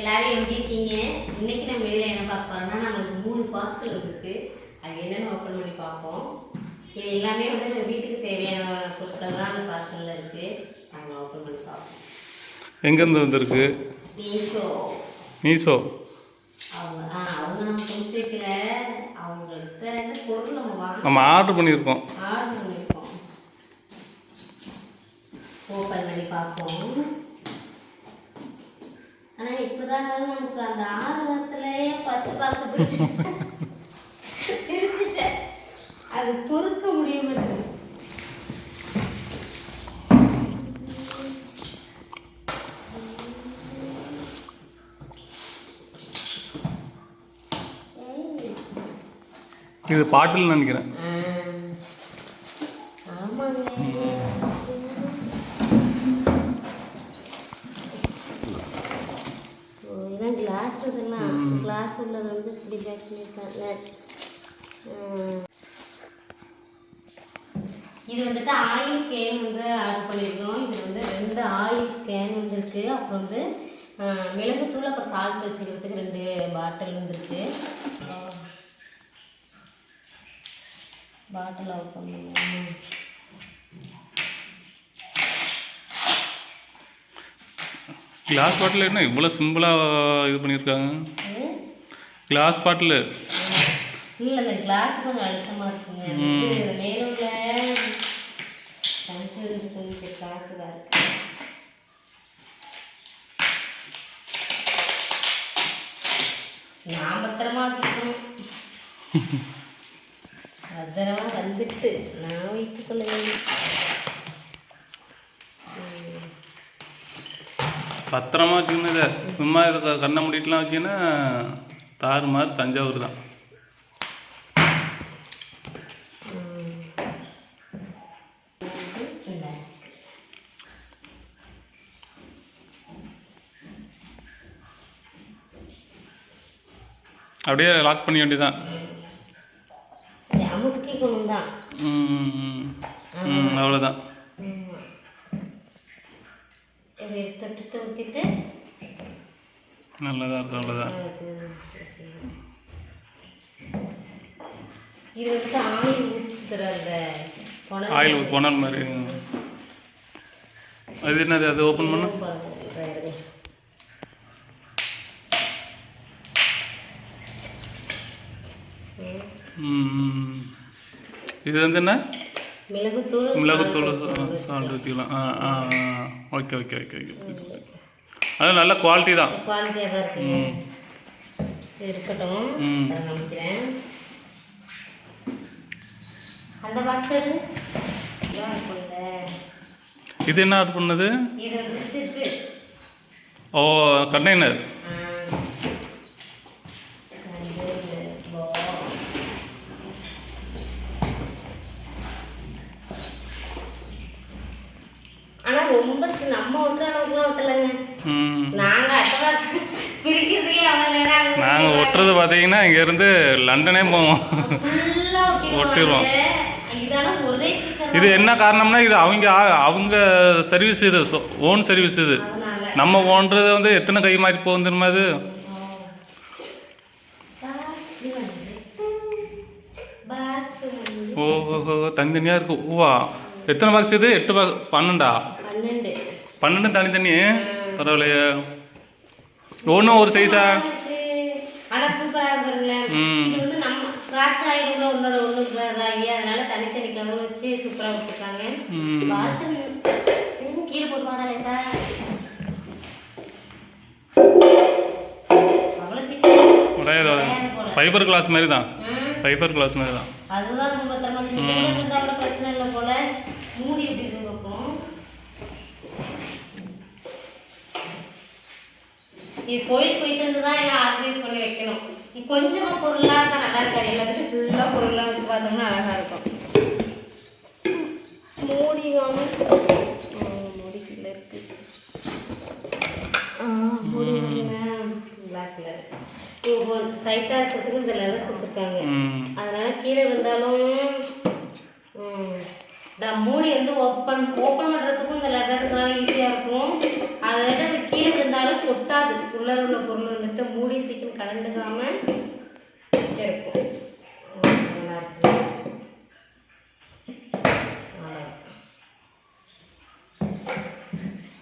எல்லாரும் எப்படி இருக்கீங்க? இன்னைக்கு நம்ம இதில் என்ன பார்க்க போறோம்னா நம்மளுக்கு மூணு பார்சல் இருக்கு அது என்னன்னு ஓப்பன் பண்ணி பார்ப்போம். இது எல்லாமே வந்து நம்ம வீட்டுக்கு தேவையான பொருட்கள் தான் அந்த பார்சலில் இருக்கு. நாங்கள் ஓப்பன் பண்ணி பார்ப்போம். எங்கேருந்து வந்திருக்கு? மீஷோ. மீஷோ. அவங்க ஆ அவங்க நம்ம கொடுத்து வைக்கல. அவங்கள்ட்ட இருந்து பொருள் நம்ம வாங்க நம்ம ஆர்டர் பண்ணியிருக்கோம். ஆர்டர் பண்ணியிருக்கோம். ஓப்பன் பண்ணி பார்ப்போம். நமக்கு அந்த ஆறு வாரத்துலேயே ஃபஸ்ட் பிடிச்சி பிரிச்சுட்டேன் அது பொறுக்க முடிய மாட்டேங்குது இது பாட்டில் நினைக்கிறேன். கிளாஸ் உள்ளது வந்து இப்படி பேக் பண்ணியிருக்காங்க. இது வந்துட்டு ஆயில் கேன் வந்து ஆர்டர் பண்ணியிருக்கோம் இது வந்து ரெண்டு ஆயில் கேன் வந்துருக்கு அப்புறம் வந்து மிளகுத்தூள் அப்புறம் சால்ட் வச்சுக்கிறதுக்கு ரெண்டு பாட்டில் வந்துருக்கு பாட்டில் ஓப்பன் பண்ணுவோம். கிளாஸ் பாட்டில் என்ன இவ்வளோ சிம்பிளாக இது பண்ணியிருக்காங்க. கிளாஸ் பாட்டில் இல்ல இந்த கிளாஸ் கொஞ்சம் அழுத்தமா இருக்குங்க. இது இந்த மேல உள்ள கஞ்சி வந்து கொஞ்சம் கிளாஸ் தான் இருக்கு. நான் பத்திரமா வச்சுக்கணும். பத்திரமா வந்துட்டு நான் வைத்துக்கொள்ள வேண்டும் பத்திரமா வச்சுக்கணும் இதை. சும்மா இதை க- கண்ணை மூடிட்டுலாம் வச்சீங்கன்னா தாறுமாறு தஞ்சாவூர் தான். அப்படியே லாக் பண்ணி வேண்டியதான் அவ்வளோதான் எடுத்துட்டு ஊற்றிட்டு நல்லதாக இருக்கும் அவ்வளோதான் இது வந்து ஆயில் ஊற்றுற அந்த புனல் ஆயில் கொணல் மாதிரி. அது என்னது அது ஓப்பன் பண்ணு. இது வந்து என்ன? மிளகுத்தூள் மிளகுத்தூள் சால்ட் ஊற்றிக்கலாம் ஆ ஆ ஆ. Okay okay okay okay. அது நல்ல குவாலிட்டி தான். குவாலிட்டியாக தான் இருக்குங்க. இது இருக்கட்டும். அதை காமிக்கிறேன். அந்த பாக்ஸ் இருக்கும்ல. இது என்ன பண்ணது. ஓ கண்டெய்னர் ரொம்ப நம்ம ஒட்டுற அளவுக்குலாம் ஒட்டலைங்க. ம். நாங்க அட்டவாசி பிரிக்கிறதுக்கே அவ்வளவு நேரம். நாங்கள் ஒட்டுறது பார்த்தீங்கன்னா இங்கேருந்து லண்டனே போவோம். ஒட்டிடுவோம். இது என்ன காரணம்னா இது அவங்க அவங்க சர்வீஸ் இது ஓன் சர்வீஸ் இது. நம்ம ஓன்றது வந்து எத்தனை கை மாறி போகும் தெரியுமா இது? பாக்ஸ் வந்து பாக்ஸ் வந்து ஓ ஓ, ஓ தனித்தனியாக இருக்கு. ஓவா எத்தனை பாக்ஸ் இது? எட்டு பாக்ஸ் பன்னெண்டா? பன்னெண்டு. தனித்தனி பரவாயில்லையே. ஒன்றும் ஒரு சைஸா இருக்கு. ஆனா சூப்பரா இருக்குல்ல. இது வந்து நம்ம ஸ்கிராட்ச் இதாகி அதனால தனித்தனி கவர் வச்சு சூப்பரா கொடுத்துருக்காங்க ம். பாட்டில் ம், கீழே போட்டு சார். ஃபைபர் கிளாஸ் மாதிரி தான். ஃபைபர் கிளாஸ் மாதிரி தான் அதுதான் ரொம்ப பிரச்சனை இல்லை போல. மூடி எப்படி இருக்கு பார்ப்போம் இது கோயில் போயிட்டு வந்து தான் எல்லாம் ஆர்கனைஸ் பண்ணி வைக்கணும். இது கொஞ்சமா பொருளா இருந்தா நல்லா இருக்காது. எல்லாத்துக்கும் ஃபுல்லா பொருளா வச்சு பார்த்தோம்னா அழகா இருக்கும். மூடி மூடி கீழே இருக்கு. ஆ, மூடி பிளாக் கலர் இப்போ டைட்டாக இருக்கிறதுக்கு இந்த லெதர் கொடுத்துருக்காங்க. அதனால கீழே விழுந்தாலும் ம், இந்த மூடி வந்து ஓப்பன் ஓப்பன் பண்ணுறதுக்கும் இந்த லெதர் இருக்கிறனால ஈஸியாக இருக்கும். அது கொட்டாது உள்ளர உள்ள பொருள் வந்துட்டு மூடி சீக்கிரம் கலண்டுக்காம இருக்கும் நல்லா.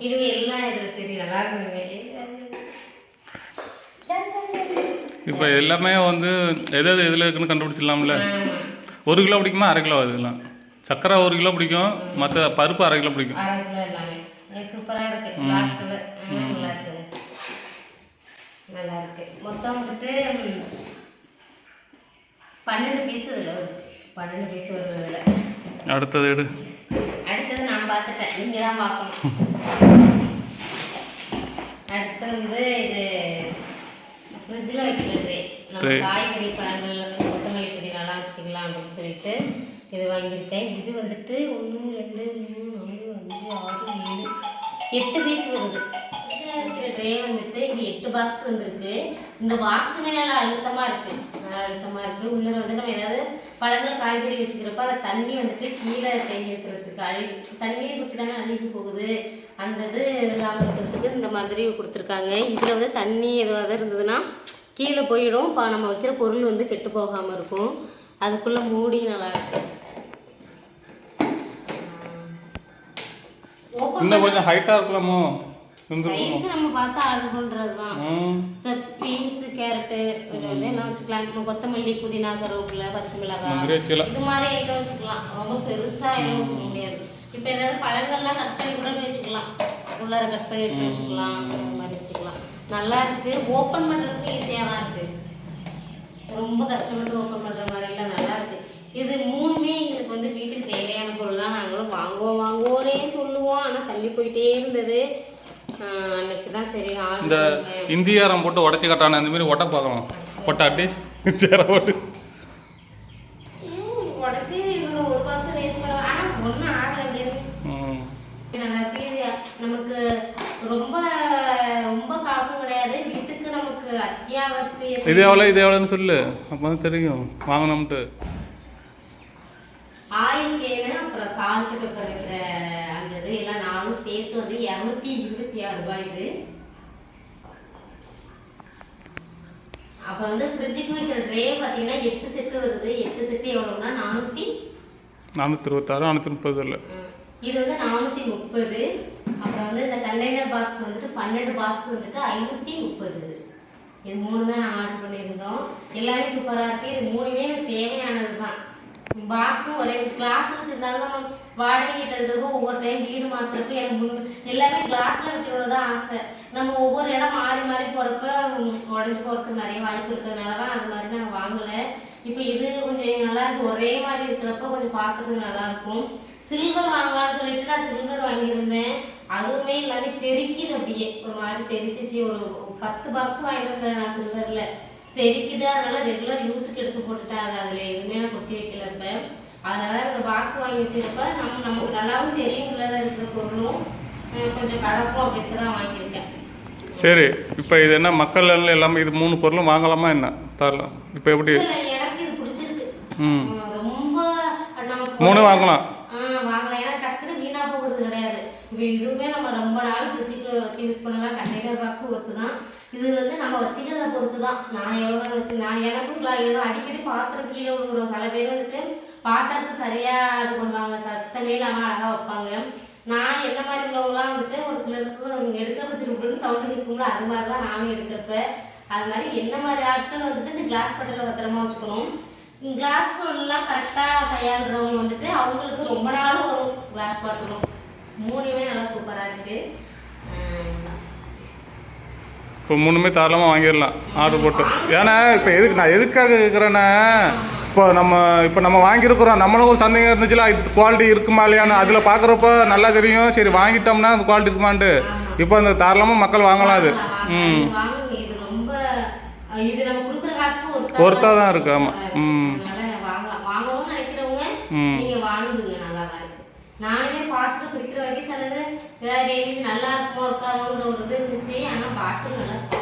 இது எல்லாம் இது? தெரியும் நல்லா இருக்கு இப்போ எல்லாமே வந்து எது எது எதில் இருக்குன்னு கண்டுபிடிச்சிடலாம்ல? ஒரு கிலோ பிடிக்குமா? அரை கிலோ இதெல்லாம் சக்கரை ஒரு கிலோ பிடிக்கும். மற்ற பருப்பு அரை கிலோ பிடிக்கும் அரை கிலோ எல்லாமே எனக்கு சூப்பராக இருக்கு பிளாக் கலர் நல்லா இருக்குது நல்லா இருக்கு. மொத்தம் வந்துட்டு பன்னெண்டு பீஸ் இதில் வருது பன்னெண்டு பீஸ் வருது இதில். அடுத்தது எடு. அடுத்தது நான் பார்த்துட்டேன் நீங்கள் தான் பார்க்கணும் அடுத்து வந்து இது ஃப்ரிட்ஜில் வைக்கிற ட்ரே நம்ம. காய்கறி பழங்கள் கொத்தமல்லி பொடினாலாம் வச்சுக்கலாம் அப்படின்னு சொல்லிட்டு இது வாங்கியிருக்கேன். இது வந்துட்டு ஒன்று ரெண்டு மூணு நாலு அஞ்சு ஆறு ஏழு எட்டு பீஸ் வருது. ட்ரே வந்துட்டு இது எட்டு பாக்ஸ் வந்திருக்கு. இந்த பாக்ஸுமே நல்லா அழுத்தமாக இருக்குது நல்லா அழுத்தமாக இருக்குது உள்ளே வந்து நம்ம ஏதாவது பழங்கள் காய்கறி வச்சுக்கிறப்ப அந்த தண்ணி வந்துட்டு கீழே தேங்கி இருக்கிறதுக்கு அழுகி தண்ணீர் சுற்றி தானே அழுகி போகுது. அந்த இது இல்லாமல் இருக்கிறதுக்கு இந்த மாதிரி கொடுத்துருக்காங்க. இதில் வந்து தண்ணி எதுவாக இருந்ததுன்னா கீழே போயிடும். இப்போ நம்ம வைக்கிற பொருள் வந்து கெட்டு போகாமல் இருக்கும். அதுக்குள்ளே மூடி நல்லா இருக்கு. இன்னும் கொஞ்சம் ஹைட்டாக இருக்கலாமோ சைஸ் நம்ம பார்த்து ஆர்டர் பண்ணுறது தான் இப்போ பீன்ஸு கேரட்டு எல்லாம் வச்சுக்கலாம்? இப்போ கொத்தமல்லி புதினா கருவேப்பிலை பச்சை மிளகாய் இது மாதிரி ஐட்டம் வச்சுக்கலாம். ரொம்ப பெருசாக எதுவும் வச்சுக்க முடியாது. இப்போ ஏதாவது பழங்கள்லாம் கட் பண்ணி கூட வச்சுக்கலாம். உள்ளார கட் பண்ணி எடுத்து வச்சுக்கலாம். அந்த மாதிரி வச்சுக்கலாம். நல்லா இருக்கு. ஓப்பன் பண்ணுறதுக்கு ஈஸியாக தான் இருக்கு. ரொம்ப கஷ்டப்பட்டு ஓப்பன் பண்ணுற மாதிரிலாம் நல்லா இருக்கு இது மூணுமே எங்களுக்கு வந்து வீட்டுக்கு தேவையான பொருள் தான் நாங்களும் வாங்குவோம் வாங்குவோன்னே சொல்லுவோம் ஆனால் தள்ளி போயிட்டே இருந்தது ஆஹ் அன்னைக்கு தான் சரி இந்த இந்தியாரம் போட்டு உடச்சி கட்டான அந்த மாதிரி ஒட்ட பார்க்கலாம் ஒட்டாட்டி சேர நமக்கு ரொம்ப ரொம்ப காசும் கிடையாது. வீட்டுக்கு நமக்கு இது எவ்வளோ இது எவ்வளோன்னு சொல்லு. அப்போ தான் தெரியும். வாங்கணும்ட்டு ஆயில் கேனு அப்புறம் சால்ட் பெப்பர் வைக்கிற அந்த இது எல்லாம் நாலும் சேர்த்து வந்து இரநூத்தி இருபத்தி ஆறு ரூபாய் இது. அப்புறம் வந்து ஃப்ரிட்ஜுக்கு வைக்கிற ட்ரே பார்த்தீங்கன்னா எட்டு செட்டு வருது. எட்டு செட்டு எவ்வளோன்னா நானூற்றி நானூற்றி இருபத்தாறு நானூற்றி முப்பது இல்லை. இது வந்து நானூற்றி முப்பது அப்புறம் வந்து இந்த கண்டெய்னர் பாக்ஸ் வந்துட்டு பன்னெண்டு பாக்ஸ் வந்துட்டு ஐநூற்றி முப்பது இது இது மூணு தான் நான் ஆர்டர் பண்ணியிருந்தோம். எல்லாமே சூப்பராக இருக்குது இது மூணுமே எனக்கு தேவையானது தான் பாக்ஸும் ஒரே கிளாஸ் வச்சுருந்தாலும் நம்ம வாடகை வீட்டில் இருக்கிறப்போ ஒவ்வொரு டைம் வீடு மாற்றுறப்ப எனக்கு முன் எல்லாமே கிளாஸில் வைக்கணும்னு தான் ஆசை. நம்ம ஒவ்வொரு இடம் மாறி மாறி போகிறப்ப உடஞ்சி போகிறதுக்கு நிறைய வாய்ப்பு இருக்கிறதுனால தான் அது மாதிரி நாங்கள் வாங்கலை. இப்போ இது கொஞ்சம் நல்லா இருக்கு. ஒரே மாதிரி இருக்கிறப்ப கொஞ்சம் பார்க்கறதுக்கு நல்லா இருக்கும். சில்வர் வாங்கலாம்னு சொல்லிட்டு நான் சில்வர் வாங்கியிருந்தேன். அதுவுமே எல்லாமே தெரிக்குது அப்படியே. ஒரு மாதிரி தெரிச்சிச்சு ஒரு ஒரு பத்து பாக்ஸ் வாங்கிட்டு வந்தேன் நான் சில்வரில் தெரிக்குது. அதனால ரெகுலர் யூஸுக்கு எடுத்து போட்டுட்டேன். அது அதில் எதுவுமே நான் கொட்டி வைக்கல இப்போ அதனால இந்த பாக்ஸ் வாங்கி வச்சிருப்ப நம்ம நமக்கு நல்லாவும் தெரியும் உள்ளே இருக்கிற பொருளும் கொஞ்சம் கடக்கும் அப்படின்ட்டு தான் வாங்கியிருக்கேன். சரி இப்போ இது என்ன மக்கள் எல்லாம் எல்லாமே இது மூணு பொருளும் வாங்கலாமா என்ன? தரலாம். இப்போ எப்படி? இல்ல, எனக்கு இது பிடிச்சிருக்கு. ம். ரொம்ப நமக்கு மூணு வாங்கலாம். ஆ வாங்கலாம். ஏன்னா டக்குனு வீணாக போகிறது கிடையாது. இப்போ இதுவுமே நம்ம ரொம்ப நாள் ஃப்ரிட்ஜுக்கு வச்சு யூஸ் பண்ணலாம் கண்டெய்னர் பாக்ஸ் பொறுத்து தான். இது வந்து நம்ம வச்சுக்கிறத பொறுத்து தான். நான் எவ்வளோ நாள் வச்சு நான் எனக்கும் ஏதோ அடிக்கடி பாத்திரம் கீழே விழுகுறோம் சில பேர் வந்துட்டு பாத்திரத்தை சரியாக இது பண்ணுவாங்க சத்தமே இல்லாமல் அழகாக வைப்பாங்க. நான் என்ன மாதிரி உள்ளவங்களாம் வந்துட்டு ஒரு சிலருக்கு எடுக்கிறப்ப திருப்பிட்டு சவுண்டு கேட்கும்ல அது மாதிரி தான் நானும் எடுக்கிறப்ப அது மாதிரி என்ன மாதிரி ஆட்கள் வந்துட்டு இந்த கிளாஸ் பட்டலை பத்திரமா வச்சுக்கணும். கிளாஸ் பொருள்லாம் கரெக்டாக கையாளுறவங்க வந்துட்டு அவங்களுக்கு ரொம்ப நாள் வரும் கிளாஸ் பாட்டிலும் மூணுமே நல்லா சூப்பராக இருக்குது இப்போ மூணுமே தாராளமாக வாங்கிடலாம். ஆர்டர் போட்டு. ஏன்னா இப்போ எதுக்கு நான் எதுக்காக கேட்குறேன்னா இப்போ நம்ம இப்போ நம்ம வாங்கியிருக்கிறோம். நம்மளும் ஒரு சந்தேகம் இருந்துச்சுல இது குவாலிட்டி இருக்குமா இல்லையான்னு. அதில் பார்க்குறப்ப நல்லா தெரியும். சரி வாங்கிட்டோம்னா அந்த குவாலிட்டி இருக்குமான்ட்டு. இப்போ அந்த தாராளமாக மக்கள் வாங்கலாம் அது. ம். ஒருத்தா தான் இருக்கு, ஆமாம் ம். ம். நல்லா நானுமே பிடிக்கிற வரைக்கும் சிலது நல்லா ஒரு இது இருந்துச்சு. நல்லா